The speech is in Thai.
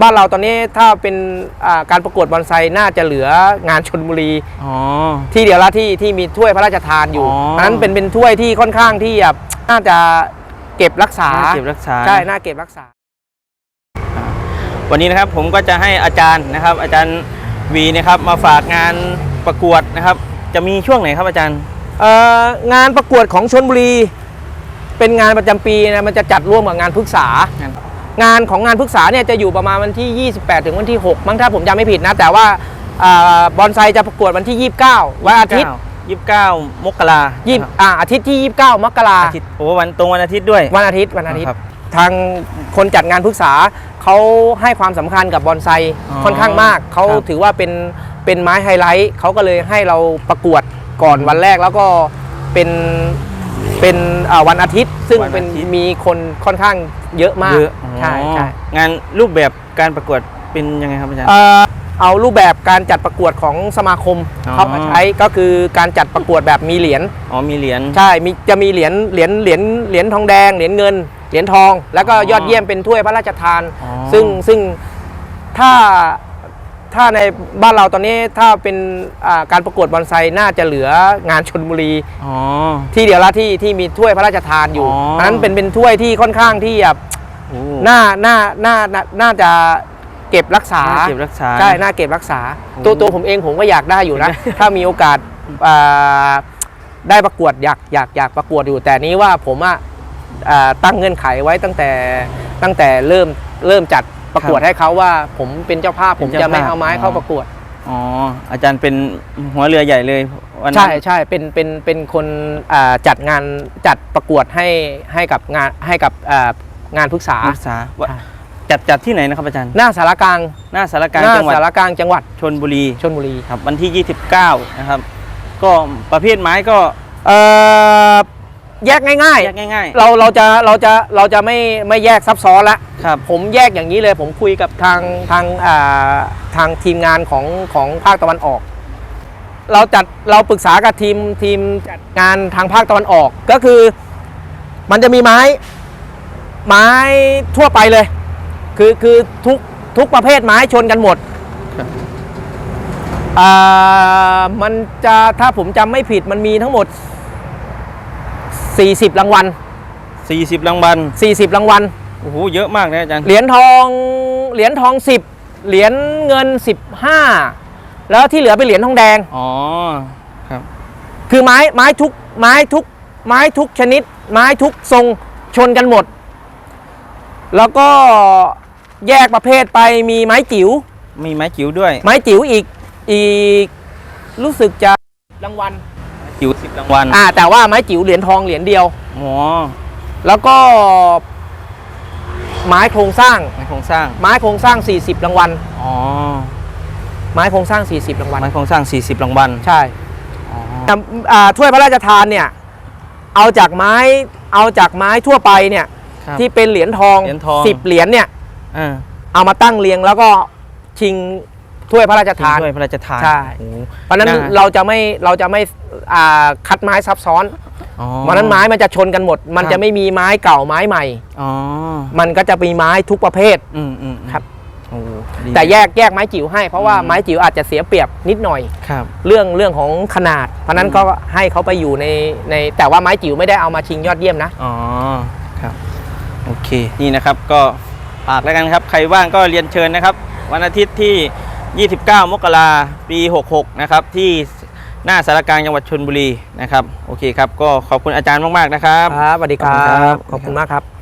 บ้านเราตอนนี้ถ้าเป็นอ่าการประกวดบอนไซน่าจะเหลืองานชนบุรีอ๋อที่เดียวละที่ที่มีถ้วยพระราชทานอยู่อ๋อเพราะฉะนั้นเป็นเป็นถ้วยที่ค่อนข้างที่แบบน่าจะเก็บรักษาน่าเก็บรักษาใช่น่าเก็บรักษา วันนี้นะครับผมก็จะให้อาจารย์นะครับ อาจารย์วีนะครับมาฝากงานประกวดนะครับ จะมีช่วงไหนครับอาจารย์เอ่องานประกวดของชนบุรี เป็นงานประจำปีนะมันจะจัดร่วมกับงานพฤกษา งานงานของงานพฤกษาเนี่ยจะอยู่ประมาณวันที่ 28 ถึงวันที่ 6 มั้งถ้าผมจำไม่ผิดนะ แต่ว่าอ่าบอนไซจะประกวดวันที่ 29 วันอาทิตย์ยี่สิบเก้ามกรายี่ครับอ่าอาทิตย์ที่ 29 มกราอาทิตย์โอ้วันตรงวันอาทิตย์ด้วย วันอาทิตย์วันอาทิตย์ครับทางคนจัดงานพฤกษาเขาให้ความสำคัญกับบอนไซอ๋อค่อนข้างมาก เขาครับถือว่าเป็นเป็นไม้ไฮไลท์เขาก็เลยให้เราประกวดก่อนวันแรกแล้วก็เป็นเป็นอ่าวันอาทิตย์ ซึ่งวันอาทิเป็นตย์มีคนค่อนข้างเยอะมากเยอะ ใช่ใช่อ๋องานรูปแบบการประกวดเป็นยังไงครับอาจารย์ เอ่อเอารูปแบบการจัดประกวดของสมาคมอ๋อ เข้ามาใช้ก็คือการจัดประกวดแบบมีเหรียญอ๋อมีเหรียญ ใช่มีจะมีเหรียญเหรียญเหรียญเหรียญทองแดงเหรียญเงินเหรียญทอง แล้วก็อ๋อยอดเยี่ยมเป็นถ้วยพระราชทาน อ๋อ ซึ่งซึ่งถ้าถ้าในบ้านเราตอนนี้ถ้าเป็นอ่าการประกวดบอนไซน่าจะเหลืองานชนบุรี อ๋อ ที่เดียวละที่ที่มีถ้วยพระราชทานอยู่อ๋อเพราะฉะนั้นเป็นเป็นถ้วยที่ค่อนข้างที่แบบโอ้ น่าน่าน่าน่าน่าจะเก็บรักษาน่าเก็บรักษาใช่น่าเก็บรักษาโอ้ตัวตัวผมเองผมก็อยากได้อยู่นะ ถ้ามีโอกาสอ่าได้ประกวดอยากอยากอยากประกวดอยู่ แต่นี้ว่าผมอะอ่าตั้งเงื่อนไขไว้ตั้งแต่ตั้งแต่เริ่มเริ่มจัดประกวดให้เขาว่าผมเป็นเจ้าภาพเป็ผนมเจ้าจะไม่ภาพเอาไม้อ๋อเข้าประกวดอ๋ออาจารย์เป็นหัวเรือใหญ่เลยวันนั้นใช่ใช่เป็นเป็นเป็นคนอ่าจัดงานจัดประกวดให้ให้กับงานให้กับอ่า งานพฤกษานักศึกษาว่าใช่จัดจัดที่ไหนนะครับอาจารย์ หน้าสารกลางหน้าสารกลางหน้าจังหวัดสารกลางจังหวัดชนบุรีชลบุรีครับวันที่ 29 นะครับ ก็ประเภทไม้ก็เอ่อแยกง่ายแยกง่ายๆ เราเราจะเราจะเราจะไม่ไม่แยกซับซ้อนละๆครับผมแยกอย่างนี้เลยผมคุยกับทางทางอ่าทางทีมงานของของภาคตะวันออก เราจัดเราปรึกษากับทีมทีมจัดงานทางภาคตะวันออกก็คือ มันจะมีไม้ ไม้ทั่วไปเลย คือคือทุกทุกประเภทไม้ชนกันหมดครับอ่ามันจะถ้าผมจำไม่ผิดมันมีทั้งหมด 40 รางวัล 40 รางวัล 40 รางวัลโอ้โหเยอะมากนะอาจารย์เหรียญทองเหรียญทอง 10 เหรียญเงิน 15 แล้วที่เหลือเป็นเหรียญทองแดงอ๋อครับคือไม้ไม้ทุกไม้ทุกไม้ทุกชนิด ไม้ทุกทรงชนกันหมด แล้วก็แยกประเภทไปมีไม้จิ๋ว มีไม้จิ๋วด้วย ไม้จิ๋วอีกอีกรู้สึกจะรางวัลจิ๋ว10รางวัลอ่าแต่ว่าไม้จิ๋วเหรียญทองเหรียญเดียวอ๋อแล้วก็ไม้โครงสร้าง ไม้โครงสร้าง ไม้โครงสร้าง 40 รางวัล อ๋อ ไม้โครงสร้าง 40 รางวัล ไม้โครงสร้าง 40 รางวัล ใช่อ๋อแต่อ่าถ้วยพระราชทานเนี่ย เอาจากไม้ เอาจากไม้ทั่วไปเนี่ย ครับที่เป็นเหรียญทองเหรียญทอง สิบเหรียญเนี่ย อ่าเอามาตั้งเรียงแล้วก็ชิงถ้วยพระราชทาน ด้วยพระราชทานใช่ โอ้โห เพราะฉะนั้นน่าเราจะไม่เราจะไม่อ่าคัดไม้ซับซ้อนอ๋อ เพราะฉะนั้นไม้มันจะชนกันหมด มันครับ จะไม่มีไม้เก่าไม้ใหม่ อ๋อมันก็จะมีไม้ทุกประเภท อืมอืมอืมครับ โอ้โหดีแต่แยกแยกไม้จิ๋วให้เพราะว่าอืมไม้จิ๋วอาจจะเสียเปรียบนิดหน่อย ครับ เรื่องเรื่องของขนาด เพราะฉะนั้นอืมก็ให้เขาไปอยู่ในในแต่ว่าไม้จิ๋วไม่ได้เอามาชิงยอดเยี่ยมนะ อ๋อครับ โอเคนี่นะครับก็ฝากแล้วกันครับ ใครว่างก็เรียนเชิญนะครับ วันอาทิตย์ที่ 29 มกราปี 66 นะครับ ที่หน้าสารกลางจังหวัดชนบุรีนะครับ โอเคครับ ก็ขอบคุณอาจารย์มาก ๆ นะครับ ครับสวัสดีครัขอบคุณครับบขอบคุณมากครับ